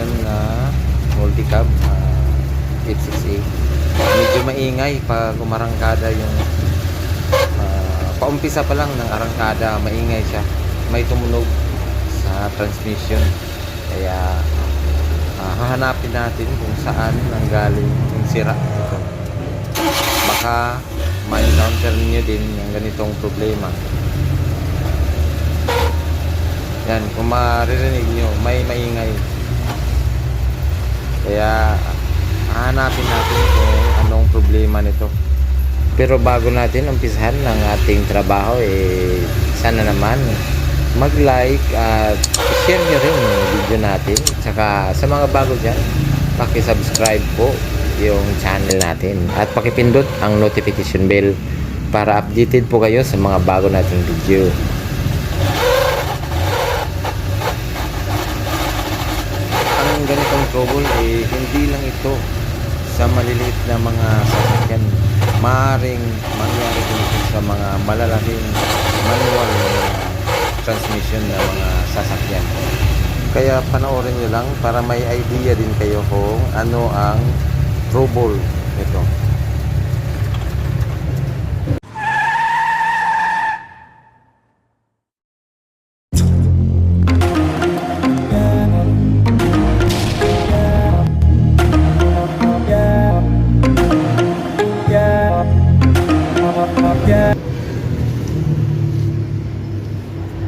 ngayon na multicab uh, 86A. Medyo maingay pag umarangkada yung ah, paumpisa pa lang ng arangkada, maingay siya. May tumunog sa transmission. Kaya ah, hahanapin natin kung saan nanggaling yung sira ito. Baka ma-encounter niyo din yung ganitong problema. Yan, kung maririnig nyo, may maingay. Kaya, hahanapin natin kung anong problema nito. Pero bago natin umpisahan ng ating trabaho, eh, sana naman mag-like at share nyo rin yung video natin. Tsaka sa mga bago dyan, subscribe po yung channel natin. At pakipindot ang notification bell para updated po kayo sa mga bago nating video. ang ganitong trouble eh hindi lang ito sa maliliit na mga sasakyan. Maaring mangyari din ito sa mga malalaking manual transmission na mga sasakyan. Kaya panoorin nyo lang para may idea din kayo kung ano ang trouble nito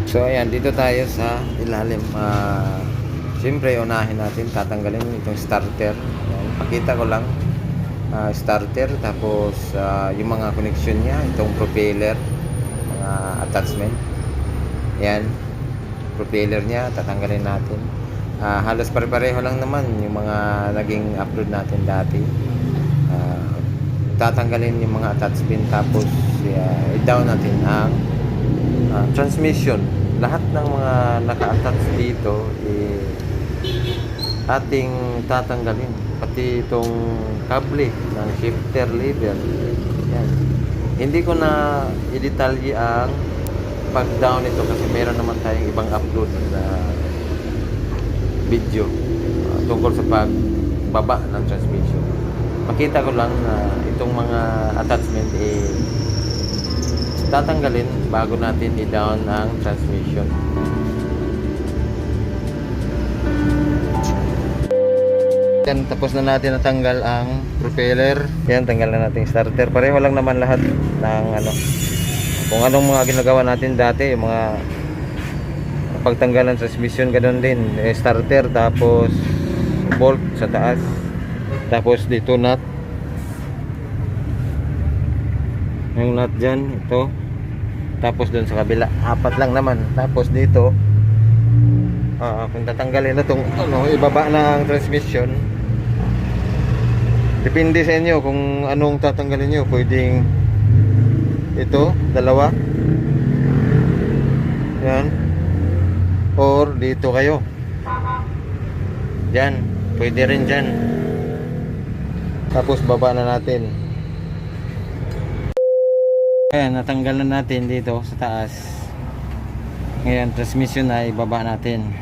So ayan, dito tayo sa ilalim. Uh, Siyempre, unahin natin, tatanggalin itong starter. Pakita ko lang. ah, starter, tapos ah, yung mga connection niya, itong propeller, mga attachment. Ayan, propeller niya, tatanggalin natin. Ah, halos pare-pareho lang naman yung mga naging upload natin dati. Ah, tatanggalin yung mga attachment, tapos ah, i-down natin ang ah, transmission. Lahat ng mga naka-attach dito eh, ating tatanggalin. Pati itong kable ng shifter lever. Yan. Hindi ko na i-detalye ang pag down ito kasi meron naman tayong ibang upload na video ah, tungkol sa pagbaba ng transmission. Makita ko lang na itong mga attachment eh tatanggalin bago natin i-down ang transmission. Yan, tapos na natin natanggal ang propeller. Yan, tanggal na natin starter. Pareho lang naman lahat ng ano. Kung anong mga ginagawa natin dati, yung mga pagtanggal ng transmission, ganun din. Eh, starter, tapos bolt sa taas. Tapos dito nut. Yung nut dyan, ito. Tapos doon sa kabila, apat lang naman. Tapos dito, ah kung tatanggalin na itong ano, ibaba na ang transmission, depende sa inyo kung anong tatanggalin nyo. Pwedeng ito, dalawa. Yan. Or dito kayo. Yan. Pwede rin dyan. Tapos baba na natin. Ayan, natanggal na natin dito sa taas. Ngayon, transmission na ibaba natin.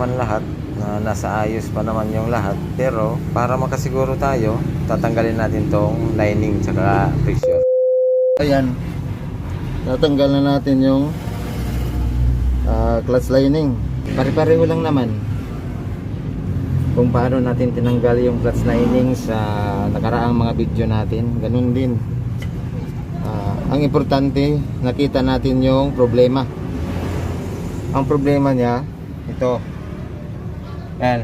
Naman lahat. Na nasa ayos pa naman yung lahat. Pero, para makasiguro tayo, tatanggalin natin tong lining tsaka pressure. Ayan. Tatanggal na natin yung ah, clutch lining. Pare-pareho lang naman. Kung paano natin tinanggal yung clutch lining sa nakaraang mga video natin. Ganun din. Ah, ang importante, nakita natin yung problema ang problema niya ito yan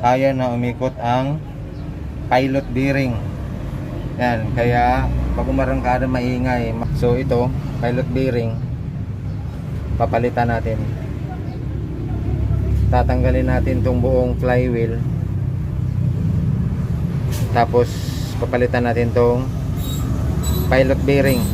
kaya na umikot ang pilot bearing Yan, kaya pag umarangkada maingay. So ito, pilot bearing, papalitan natin. Tatanggalin natin tong buong flywheel. Tapos papalitan natin tong pilot bearing.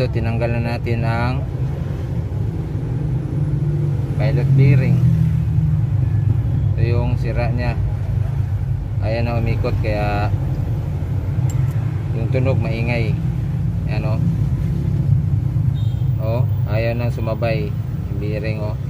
So ito tinanggal na natin ang pilot bearing. Ito yung sira niya. Ayan na umikot kaya yung tunog maingay. Ayan o. Oh, ayaw na sumabay yung bearing. Oh,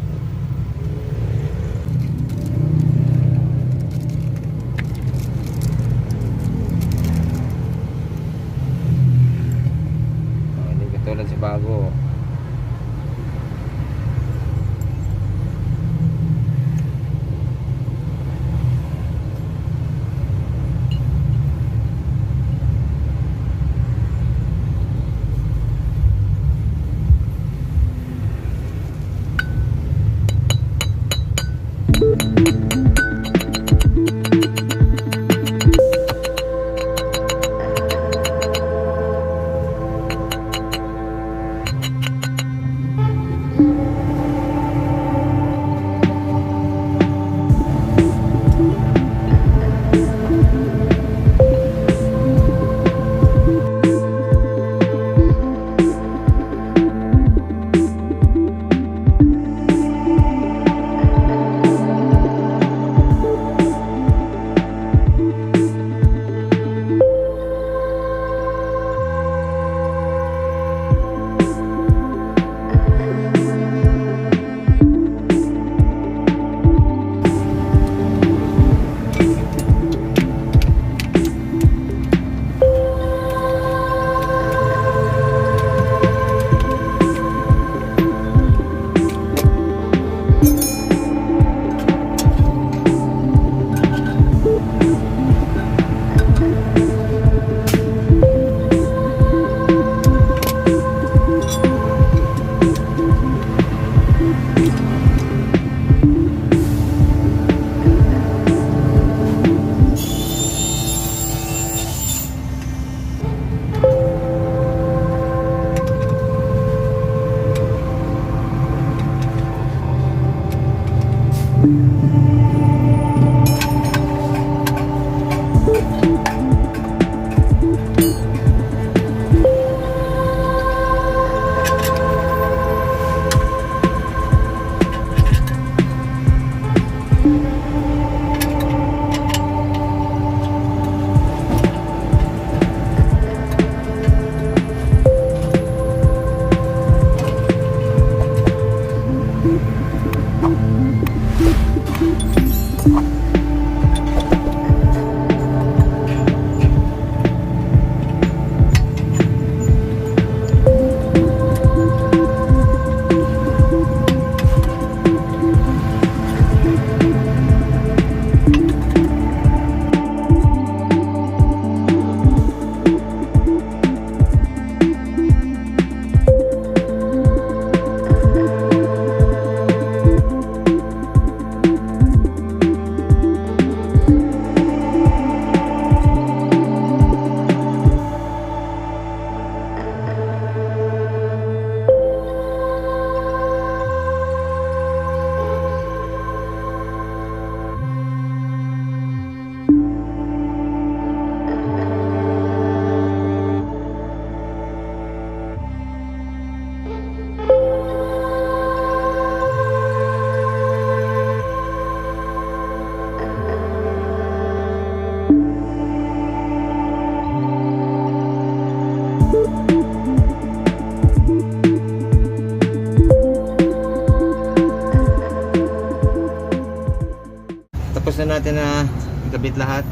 Natin na ikabit lahat.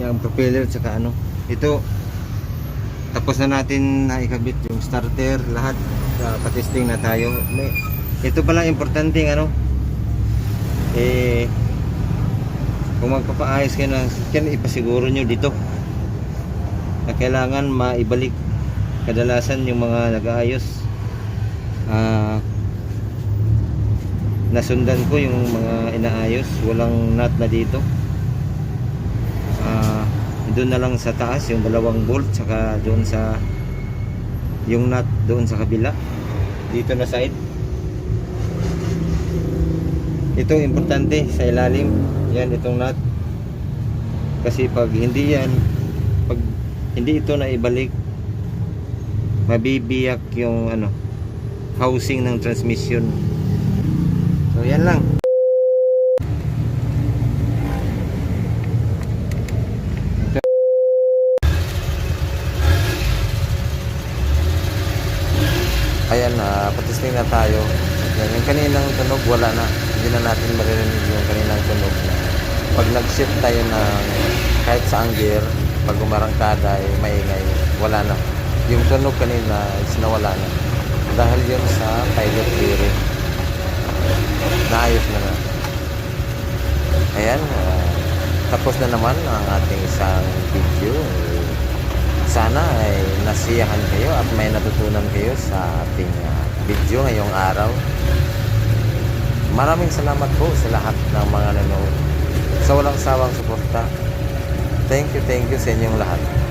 Yung propeller tsaka ano. Ito, tapos na natin na ikabit yung starter, lahat. Uh, patesting na tayo. May, ito pala importante ano. Eh, kung magpapaayos kayo ng sasakyan, ipasiguro nyo dito na kailangan maibalik kadalasan yung mga nag-aayos ah nasundan ko yung mga inaayos. Walang nut na dito. Ah doon na lang sa taas yung dalawang bolt saka doon sa yung nut doon sa kabila. Dito na side. Ito importante sa ilalim. Yan itong nut. Kasi pag hindi yan pag hindi ito na ibalik mabibiyak yung ano housing ng transmission so yan lang. Ayan na patisting na tayo. Yan, yung kaninang tunog wala na. Hindi na natin maririnig yung kaninang tunog. Pag nag-shift tayo ng kahit saang gear pag umarangkada ay maingay wala na. Yung tunog kanina is nawala na. Dahil yun sa pilot bearing naayos na na ayan ah, tapos na naman ang ating isang video. Sana ay nasiyahan kayo at may natutunan kayo sa ating ah, video ngayong araw. Maraming salamat po sa lahat ng mga nanonood. Sa walang sawang suporta. Thank you thank you sa inyong lahat